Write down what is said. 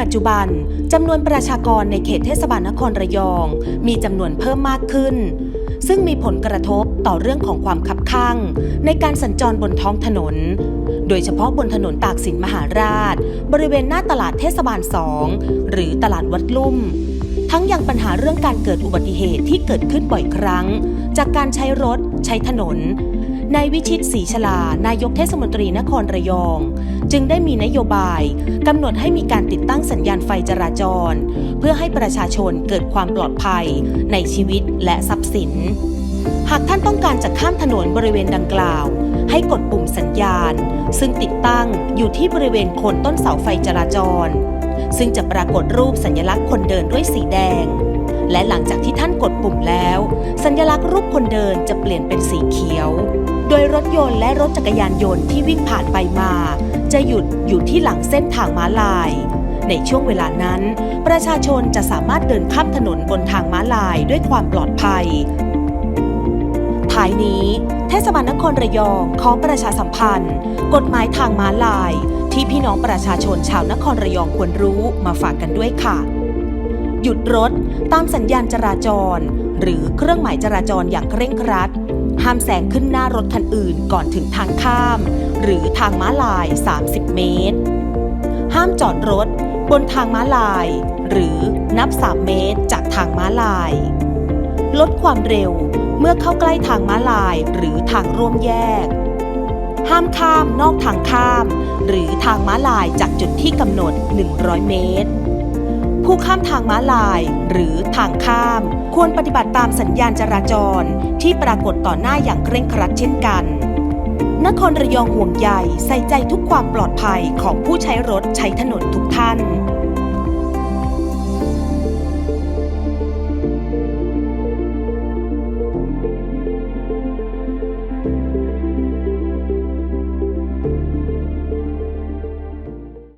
ปัจจุบันจำนวนประชากรในเขตเทศบาลนครระยอง มีจำนวนเพิ่มมากขึ้น ซึ่งมีผลกระทบต่อเรื่องของความคับข้างในการสัญจรบนท้องถนน โดยเฉพาะบนถนนตากสินมหาราช บริเวณหน้าตลาดเทศบาล2หรือตลาดวัดลุ่ม ทั้งยังปัญหาเรื่องการเกิดอุบัติเหตุที่เกิดขึ้นบ่อยครั้ง จากการใช้รถใช้ถนน นายวิชิตศรีชลา นายกเทศมนตรีนครระยอง จึงได้มีนโยบายกำหนดให้มีการติดตั้งสัญญาณไฟจราจร เพื่อให้ประชาชนเกิดความปลอดภัยในชีวิตและทรัพย์สิน หากท่านต้องการจะข้ามถนนบริเวณดังกล่าว ให้กดปุ่มสัญญาณ ซึ่งติดตั้งอยู่ที่บริเวณโคนต้นเสาไฟจราจร ซึ่งจะปรากฏรูปสัญลักษณ์คนเดินด้วยสีแดง และหลังจากที่ท่านกดปุ่มแล้ว สัญลักษณ์รูปคนเดินจะเปลี่ยนเป็นสีเขียว โดยรถยนต์และรถจักรยานยนต์ที่วิ่งผ่านไปมา จะหยุดอยู่ที่หลังเส้นทางม้าลาย ในช่วงเวลานั้น ประชาชนจะสามารถเดินข้ามถนนบนทางม้าลายด้วยความปลอดภัยท้ายนี้เทศบาลนครระยองขอประชาสัมพันธ์ กฎหมายทางม้าลาย ที่พี่น้องประชาชนชาวนครระยองควรรู้มาฝากกันด้วยค่ะ หยุดรถ ตามสัญญาณจราจร หรือเครื่องหมายจราจรอย่างเคร่งครัด ห้ามแซงขึ้นหน้ารถคันอื่นก่อนถึงทางข้าม หรือทางม้าลาย 30 เมตร ห้ามจอดรถ บนทางม้าลาย หรือนับ 3 เมตรจากทางม้าลาย ลดความเร็วเมื่อเข้าใกล้ทางม้าลายหรือทางร่วมแยก ห้ามข้ามนอกทางข้าม หรือทางม้าลายจากจุดที่กำหนด 100 เมตร ผู้ข้ามทางม้าลาย หรือทางข้าม ควรปฏิบัติตามสัญญาณจราจรที่ปรากฏต่อหน้าอย่างเคร่งครัดเช่นกัน นครระยองห่วงใยใส่ใจทุกความปลอดภัยของผู้ใช้รถใช้ถนนทุกท่าน